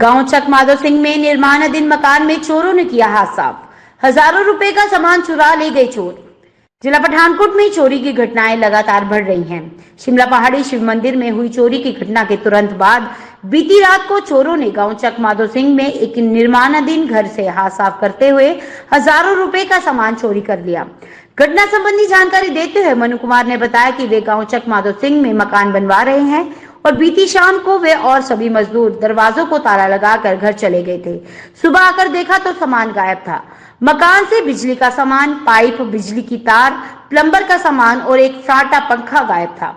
गाँव चक माधो सिंह में निर्माणाधीन मकान में चोरों ने किया हादसा। हज़ारों रुपए का सामान चुरा ले गए चोर। जिला पठानकोट में चोरी की घटनाएँ लगातार बढ़ रही हैं। शिमला पहाड़ी शिव मंदिर में हुई चोरी की घटना के तुरंत बाद बीती रात को चोरों ने गाँव चक माधो सिंह में एक निर्माणाधीन घर से हाथ साफ़ करते हुए हज़ारों रुपए का सामान चोरी कर लिया। घटना संबंधी जानकारी देते हुए मनु कुमार ने बताया कि वे गाँव चक माधो सिंह में मकान बनवा रहे हैं। और बीती शाम को वे और सभी मजदूर दरवाजों को ताला लगाकर घर चले गए थे। सुबह आकर देखा तो सामान गायब था। मकान से बिजली का सामान, पाइप, बिजली की तार, प्लम्बर का सामान और एक साटा पंखा गायब था।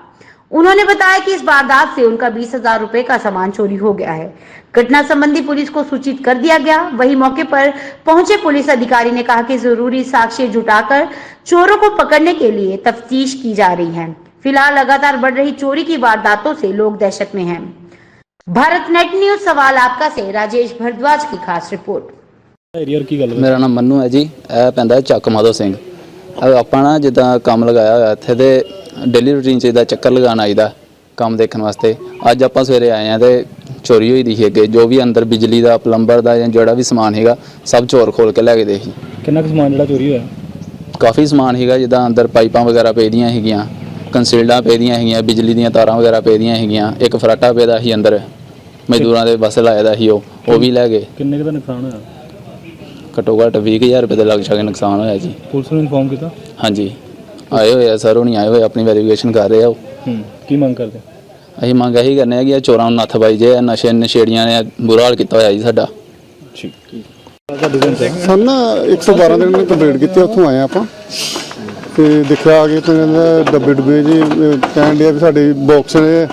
उन्होंने बताया कि इस वारदात से उनका बीस हज़ार रूपए का सामान चोरी हो गया है। घटना संबंधी पुलिस को सूचित कर दिया गया। वही मौके पर पहुँचे पुलिस अधिकारी ने कहा कि ज़रूरी साक्ष्य जुटाकर चोरों को पकड़ने के लिए तफ्तीश की जा रही है। फिलहाल लगातार बढ़ रही चोरी की वारदातों से लोग दहशत में हैं भारत नेट न्यूज सवाल आपका से राजेश भारद्वाज की खास रिपोर्ट ਏਰੀਆ ਕੀ ਗੱਲ ਮੇਰਾ ਨਾਮ ਮੰਨੂ ਹੈ ਜੀ ਇਹ ਪੈਂਦਾ ਹੈ ਚੱਕ ਮਾਧੋ ਸਿੰਘ ਅਹ ਆਪਾਂ ਨਾ ਜਿੱਦਾਂ ਕੰਮ ਲਗਾਇਆ ਹੋਇਆ ਇੱਥੇ ਤੇ ਡੇਲੀ ਰੂਟੀਨ 'ਚ ਇਹਦਾ ਚੱਕਰ ਲਗਾਉਣ ਆਈਦਾ ਕੰਮ ਦੇਖਣ ਵਾਸਤੇ ਅੱਜ ਆਪਾਂ ਸਵੇਰੇ ਆਏ ਆ ਤੇ ਚੋਰੀ ਹੋਈ ਦੀ ਸੀ ਅੱਗੇ ਜੋ ਵੀ ਅੰਦਰ ਬਿਜਲੀ ਦਾ ਪਲੰਬਰ ਦਾ ਜਾਂ ਜਿਹੜਾ ਵੀ ਸਮਾਨ ਹੈਗਾ ਸਭ ਚੋਰ ਖੋਲ ਕੇ ਲੈ ਗਏ ਦੇ ਸੀ ਕਿੰਨਾ ਕੁ ਸਮਾਨ ਜਿਹੜਾ ਚੋਰੀ ਹੋਇਆ ਕਾਫੀ ਸਮਾਨ ਹੈਗਾ ਜਿੱਦਾਂ ਅੰਦਰ ਪਾਈਪਾਂ ਵਗੈਰਾ ਪਈਆਂ ਹੈਗੀਆਂ ਕੰਸੀਲਡਾਂ ਪਈਆਂ ਹੈਗੀਆਂ ਬਿਜਲੀ ਦੀਆਂ ਤਾਰਾਂ ਵਗੈਰਾ ਪਈਆਂ ਹੈਗੀਆਂ ਇੱਕ ਫਰਾਟਾ ਪਿਆ ਸੀ ਅੰਦਰ ਮਜ਼ਦੂਰਾਂ ਦੇ ਬਸ ਲਾਇਆ ਦਾ ਸੀ ਉਹ ਉਹ ਵੀ ਲੈ ਗਏ। ਕਿੰਨੇ ਕੁ ਦਾ ਨੁਕਸਾਨ ਹੋਇਆ? ਘੱਟੋ ਘੱਟ 20000 ਰੁਪਏ ਦੇ ਲੱਗ ਸ਼ਕੇ ਨੁਕਸਾਨ ਹੋਇਆ ਜੀ। ਪੁਲਿਸ ਨੂੰ ਇਨਫੋਰਮ ਕੀਤਾ? ਹਾਂਜੀ। ਆਏ ਹੋਏ ਆ ਸਰ ਹੁਣੀ ਆਏ ਹੋਏ ਆਪਣੀ ਵੈਰੀਫਿਕੇਸ਼ਨ ਕਰ ਰਹੇ ਆ ਉਹ। ਹੂੰ ਕੀ ਮੰਗ ਕਰਦੇ? ਅਸੀਂ ਮੰਗ ਇਹੀ ਕਰਨੇ ਆ ਕਿ ਇਹ ਚੋਰਾਂ ਨੂੰ ਨੱਥ ਪਾਈ ਜੇ ਇਹ ਨਸ਼ੇ ਨਸ਼ੇੜੀਆਂ ਨੇ ਬੁਰਾ ਹਾਲ ਕੀਤਾ ਹੋਇਆ ਜੀ ਸਾਡਾ। ਠੀਕ। ਸਾਨੂੰ ਨਾ 112 ਦੇ ਨੇ ਕੰਪਲੀਟ ਕੀਤੀ ਉੱਥੋਂ ਆਏ ਆਪਾਂ। ਤੇ ਦੇਖਿਆ ਆ ਕੇ ਤੇ ਕਹਿੰਦਾ ਡੱਬੇ ਡੁੱਬੇ ਜੀ ਅਹ ਕਹਿਣ ਡਿਆ ਵੀ ਸਾਡੇ ਬਾਕਸ ਨੇ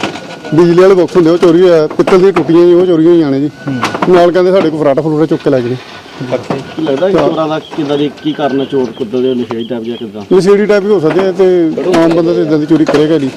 ਬਿਜਲੀ ਵਾਲੇ ਬਾਕਸ ਹੁੰਦੇ ਉਹ ਚੋਰੀ ਹੋਇਆ ਪਿੱਤਲ ਦੀਆਂ ਟੁੱਟੀਆਂ ਜੀ ਉਹ ਚੋਰੀ ਹੋਈਆਂ ਨੇ ਜੀ। ਨਾਲ ਕਹਿੰਦੇ ਸਾਡੇ ਕੋਲ ਫਰਾਟਾ ਫਰੂਟਾ ਚੁੱਕ ਕੇ ਲੈ ਗਏ। ਕੀ ਲੱਗਦਾ ਕਿ ਚੋਰਾਂ ਦਾ ਕਿੱਦਾਂ ਦੀ ਕੀ ਕਾਰਨ ਚੋਰ ਕੁੱਦਲ ਦੇ ਨਸ਼ੇ ਟਾਈਪ ਜਾਂ ਕਿੱਦਾਂ? ਨਸ਼ੇੜੀ ਟਾਈਪ ਹੀ ਹੋ ਸਕਦੇ ਆ ਤੇ ਆਮ ਬੰਦਾ ਤੇ ਇਦਾਂ ਦੀ ਚੋਰੀ ਕਰੇਗਾ ਨਹੀਂ